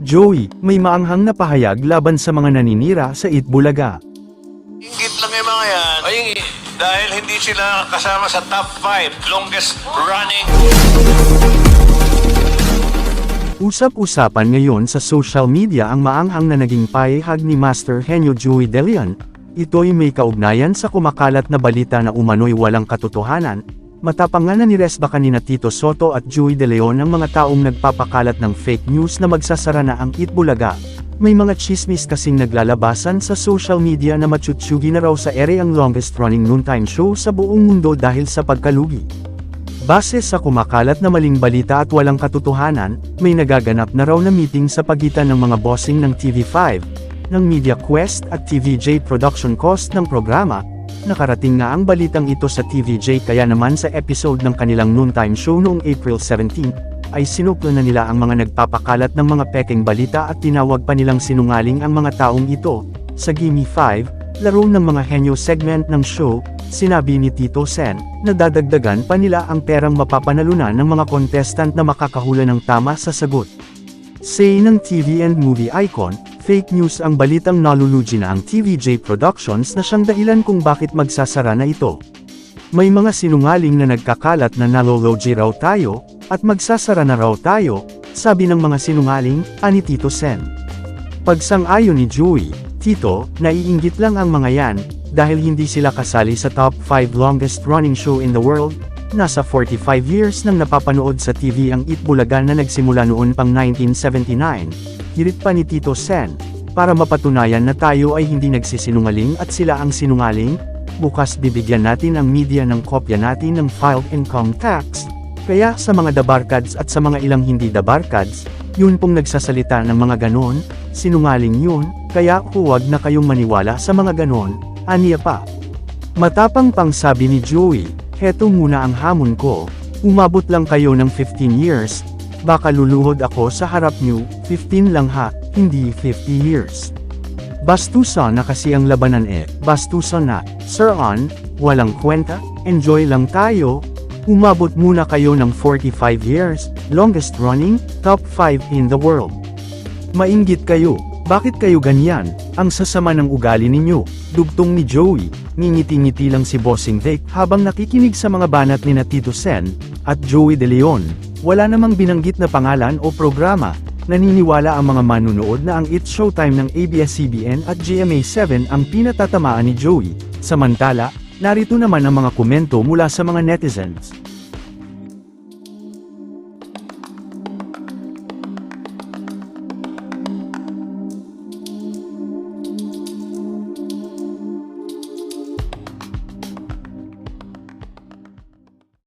Joey, may maanghang na pahayag laban sa mga naninira sa Itbulaga. Ingit lang yung mga yan. Ay, dahil hindi sila kasama sa top 5 longest running Usap-usapan ngayon sa social media ang maanghang na naging pahayag ni Master Henyo Joey De Leon. Ito'y may kaugnayan sa kumakalat na balita na umano'y walang katotohanan. Matapang nga na ni Resba kanina Tito Soto at Joey De Leon ang mga taong nagpapakalat ng fake news na magsasara na ang Itbulaga. May mga chismis kasing naglalabasan sa social media na matsutyugi na raw sa ere ang longest running noontime show sa buong mundo dahil sa pagkalugi. Base sa kumakalat na maling balita at walang katotohanan, may nagaganap na raw na meeting sa pagitan ng mga bossing ng TV5, ng Media Quest at TVJ production cost ng programa. Nakarating na ang balitang ito sa TVJ kaya naman sa episode ng kanilang noontime show noong April 17, ay sinuklo na nila ang mga nagpapakalat ng mga pekeng balita at tinawag pa nilang sinungaling ang mga taong ito. Sa Gimme 5, laro ng mga henyo segment ng show, sinabi ni Tito Sen, na dadagdagan pa nila ang perang mapapanalunan ng mga contestant na makakahula ng tama sa sagot. Say ng TV and movie icon, fake news ang balitang nalulugi na ang TVJ Productions na siyang dahilan kung bakit magsasara na ito. May mga sinungaling na nagkakalat na nalologi raw tayo, at magsasara na raw tayo, sabi ng mga sinungaling, ani Tito Sen. Pagsang-ayon ni Joey, Tito, naiinggit lang ang mga yan, dahil hindi sila kasali sa top 5 longest running show in the world, nasa 45 years nang napapanood sa TV ang Itbulaga na nagsimula noon pang 1979. Hirit pa ni Tito Sen, para mapatunayan na tayo ay hindi nagsisinungaling at sila ang sinungaling, bukas bibigyan natin ang media ng kopya natin ng filed income tax. Kaya sa mga dabarkads at sa mga ilang hindi dabarkads, yun pong nagsasalita ng mga ganon, sinungaling yun, kaya huwag na kayong maniwala sa mga ganon, aniya pa. Matapang pang sabi ni Joey, heto muna ang hamon ko, umabot lang kayo ng 15 years, baka luluhod ako sa harap niyo, 15 lang ha, hindi 50 years. Bastusan na kasi ang labanan eh, bastusan na, Sir On, walang kwenta, enjoy lang tayo, umabot muna kayo ng 45 years, longest running, top 5 in the world. Mainggit kayo, bakit kayo ganyan? Ang sasama ng ugali ninyo, dugtong ni Joey, ngingiti-ngiti lang si Bossing Vic habang nakikinig sa mga banat ni na Tito Sen, at Joey De Leon. Wala namang binanggit na pangalan o programa, naniniwala ang mga manunood na ang It's Showtime ng ABS-CBN at GMA7 ang pinatatamaan ni Joey. Samantala, narito naman ang mga komento mula sa mga netizens.